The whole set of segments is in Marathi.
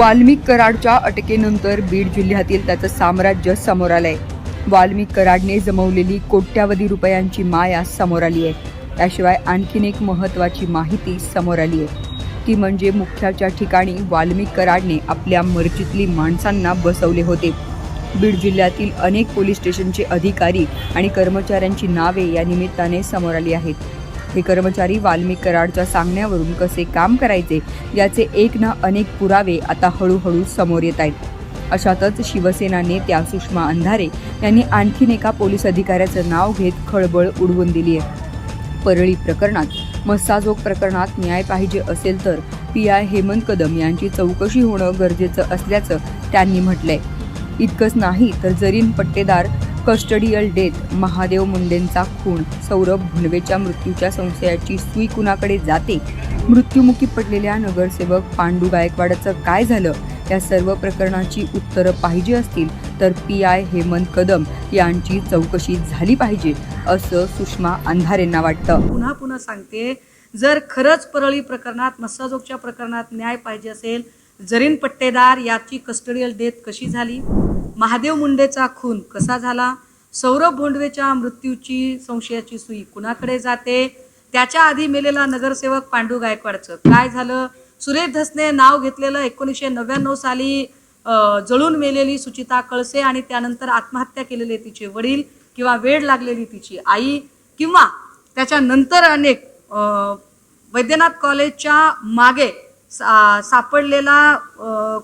वाल्मिक कराडच्या अटकेनंतर बीड जिल्ह्यातील त्याचं साम्राज्य समोर आलंय. वाल्मिक कराडने जमवलेली कोट्यावधी रुपयांची माया समोर आली आहे. त्याशिवाय आणखीन एक महत्वाची माहिती समोर आली आहे. ती म्हणजे मुख्याच्या ठिकाणी वाल्मिक कराडने आपल्या मर्जीतली माणसांना बसवले होते. बीड जिल्ह्यातील अनेक पोलीस स्टेशनचे अधिकारी आणि कर्मचाऱ्यांची नावे या निमित्ताने समोर आली आहेत. हे कर्मचारी वाल्मिक कराडच्या सांगण्यावरून कसे काम करायचे याचे एक ना अनेक पुरावे आता हळूहळू समोर येत आहेत. अशातच शिवसेना नेत्या सुषमा अंधारे यांनी आणखीन एका पोलीस अधिकाऱ्याचं नाव घेत खळबळ उडवून दिली आहे. परळी प्रकरणात मस्साजोग प्रकरणात न्याय पाहिजे असेल तर पी आय हेमंत कदम यांची चौकशी होणं गरजेचं असल्याचं त्यांनी म्हटलंय. इतकंच नाही तर जरीन पट्टेदार कस्टडियल डेथ महादेव मुंडेंचा खून सौरभ भुनवेच्या मृत्यूच्या संशयाची सुई कुणाकडे जाते? मृत्युमुखी पडलेल्या नगरसेवक पांडू गायकवाडचं काय झालं? या सर्व प्रकरणाची उत्तरं पाहिजे असतील तर पी आय हेमंत कदम यांची चौकशी झाली पाहिजे असं सुषमा अंधारेंना वाटतं. पुन्हा पुन्हा सांगते जर खरंच परळी प्रकरणात मस्साजोगच्या प्रकरणात न्याय पाहिजे असेल जरीन पट्टेदार याची कस्टडियल डेथ कशी झाली? महादेव मुंडेचा खून कसा झाला? सौरभ भोंडवेच्या मृत्यूची संशयाची सुई कुणाकडे जाते? त्याच्या आधी मेलेला नगरसेवक पांडू गायकवाडचं. काय झालं? सुरेश धसने नाव घेतलेलं एकोणीसशे नव्याण्णव साली जळून मेलेली सुचिता कळसे आणि त्यानंतर आत्महत्या केलेले तिचे वडील किंवा वेळ लागलेली तिची आई किंवा त्याच्यानंतर अनेक वैद्यनाथ कॉलेजच्या मागे सा सापडलेला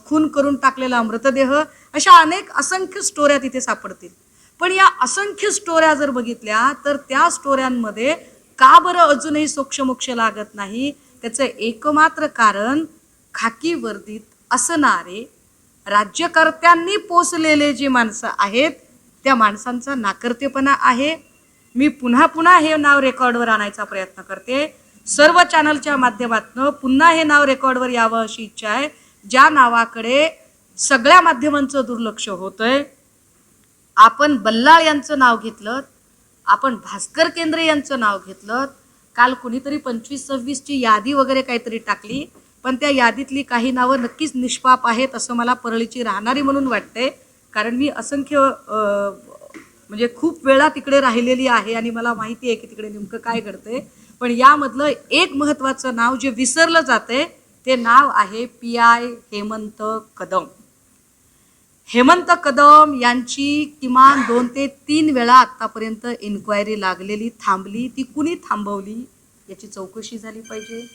खून करून टाकलेला मृतदेह अशा अनेक असंख्य स्टोऱ्या तिथे सापडतील. पण या असंख्य स्टोऱ्या जर बघितल्या तर त्या स्टोऱ्यांमध्ये का बरं अजूनही सोक्षमोक्ष लागत नाही? त्याचं एकमात्र कारण खाकी वर्दीत असणारे राज्यकर्त्यांनी पोचलेले जी माणसं आहेत त्या माणसांचा नाकर्तेपणा आहे. मी पुन्हा पुन्हा हे नाव रेकॉर्डवर आणायचा प्रयत्न करते. सर्व चॅनलच्या माध्यमातून पुन्हा हे नाव रेकॉर्डवर यावं अशी इच्छा आहे. ज्या नावाकडे सगळ्या माध्यमांचं दुर्लक्ष होतंय आपण बल्लाळ यांचं नाव घेतलं आपण भास्कर केंद्रे यांचं नाव घेतलं काल कुणीतरी पंचवीस सव्वीसची यादी वगैरे काहीतरी टाकली पण त्या यादीतली काही नावं नक्कीच निष्पाप आहेत असं मला परळीची राहणारी म्हणून वाटते कारण मी असंख्य म्हणजे खूप वेळा तिकडे राहिलेली आहे आणि मला माहिती आहे की तिकडे नेमकं काय घडतंय. पण यामधलं एक महत्त्वाचं नाव जे विसरलं जाते ते नाव आहे पी आय हेमंत कदम. हेमंत कदम यांची किमान दोन ते तीन वेळा आत्तापर्यंत इन्क्वायरी लागलेली थांबली. ती कुणी थांबवली? याची चौकशी झाली पाहिजे.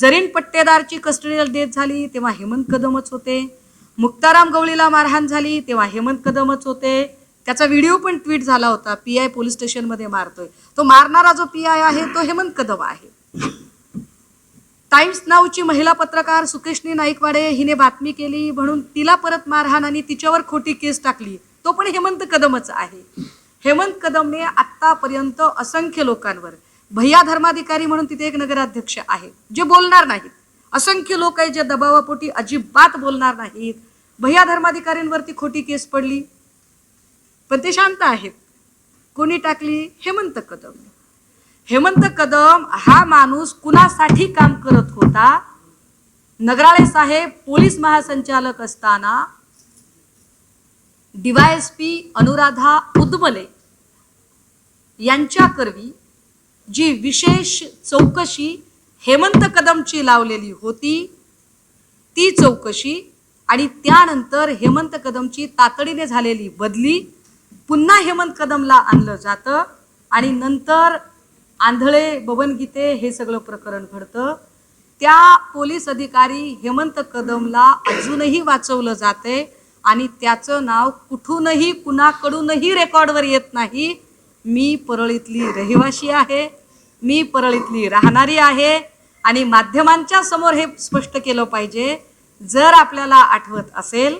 जरीन पट्टेदारची कस्टडियल डेथ झाली तेव्हा हेमंत कदमच होते. मुक्ताराम गवळीला मारहाण झाली तेव्हा हेमंत कदमच होते. त्याचा व्हिडिओ पण ट्विट झाला होता पी आय पोलीस स्टेशनमध्ये मारतोय. तो मारणारा जो पी आय आहे तो हेमंत कदम आहे. टाइम्स नावची महिला पत्रकार सुकेशनी नाईकवाडे हिने बातमी केली म्हणून तिला परत मारहाण आणि तिच्यावर खोटी केस टाकली तो पण हेमंत कदमच आहे. हेमंत कदमने आत्तापर्यंत असंख्य लोकांवर भैया धर्माधिकारी म्हणून तिथे एक नगराध्यक्ष आहे जे बोलणार नाहीत. असंख्य लोक आहे जे दबावापोटी अजिबात बोलणार नाहीत. भैया धर्माधिकाऱ्यांवरती खोटी केस पडली पण ते शांत आहेत. कोणी टाकली? हेमंत कदम. हेमंत कदम हा माणूस कुणासाठी काम करत होता? नगराळे साहेब पोलीस महासंचालक असताना डीवायएसपी अनुराधा उदमले यांच्याकरवी जी विशेष चौकशी हेमंत कदमची लावलेली होती ती चौकशी आणि त्यानंतर हेमंत कदमची तातडीने झालेली बदली पुन्हा हेमंत कदमला आणलं जातं आणि नंतर आंधळे भवनगीते हे सगळं प्रकरण घडतं. त्या पोलीस अधिकारी हेमंत कदमला अजूनही वाचवलं जाते आणि त्याचं नाव कुठूनही कुणाकडूनही रेकॉर्डवर येत नाही. मी परळीतली रहिवाशी आहे मी परळीतली राहणारी आहे आणि माध्यमांच्या समोर हे स्पष्ट केलं पाहिजे. जर आपल्याला आठवत असेल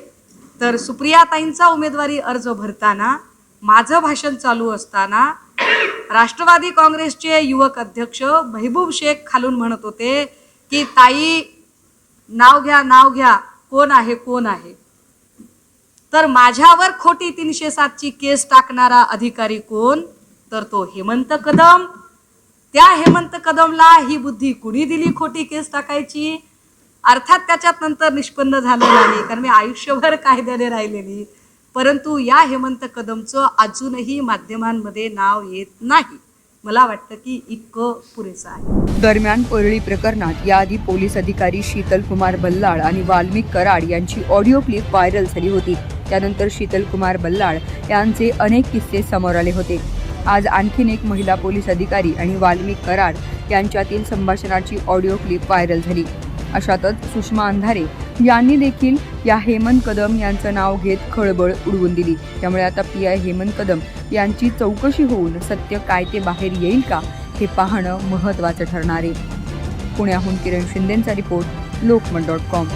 तर सुप्रियाताईंचा उमेदवारी अर्ज भरताना माझं भाषण चालू असताना राष्ट्रवादी काँग्रेसचे युवक अध्यक्ष महबूब शेख खालून म्हणत होते की ताई नाव घ्या नाव घ्या कोण आहे कोण आहे? तर माझ्यावर खोटी तीनशे सातची केस टाकणारा अधिकारी कोण? तर तो हेमंत कदम. त्या हेमंत कदमला ही बुद्धी कुणी दिली खोटी केस टाकायची? अर्थात त्याच्यात नंतर निष्पन्न झालं नाही कारण मी आयुष्यभर कायद्याने राहिलेली. परंतु या हेमंत कदमचं अजूनही माध्यमांमध्ये नाव येत नाही. मला वाटतं की इतकं पुरेसं आहे. दरम्यान परळी प्रकरणात याआधी पोलीस अधिकारी शीतल कुमार बल्लाळ आणि वाल्मिक कराड यांची ऑडिओ क्लिप व्हायरल झाली होती. त्यानंतर शीतल कुमार बल्लाळ यांचे अनेक किस्से समोर आले होते. आज आणखीन एक महिला पोलीस अधिकारी आणि वाल्मिक कराड यांच्यातील संभाषणाची ऑडिओ क्लिप व्हायरल झाली. अशातच सुषमा अंधारे यांनी देखील या हेमंत कदम यांचं नाव घेत खळबळ उडवून दिली. त्यामुळे आता पी आय हेमंत कदम यांची चौकशी होऊन सत्य काय ते बाहेर येईल का हे पाहणं महत्त्वाचं ठरणार आहे. पुण्याहून किरण शिंदेचा रिपोर्ट लोकमत डॉट कॉम.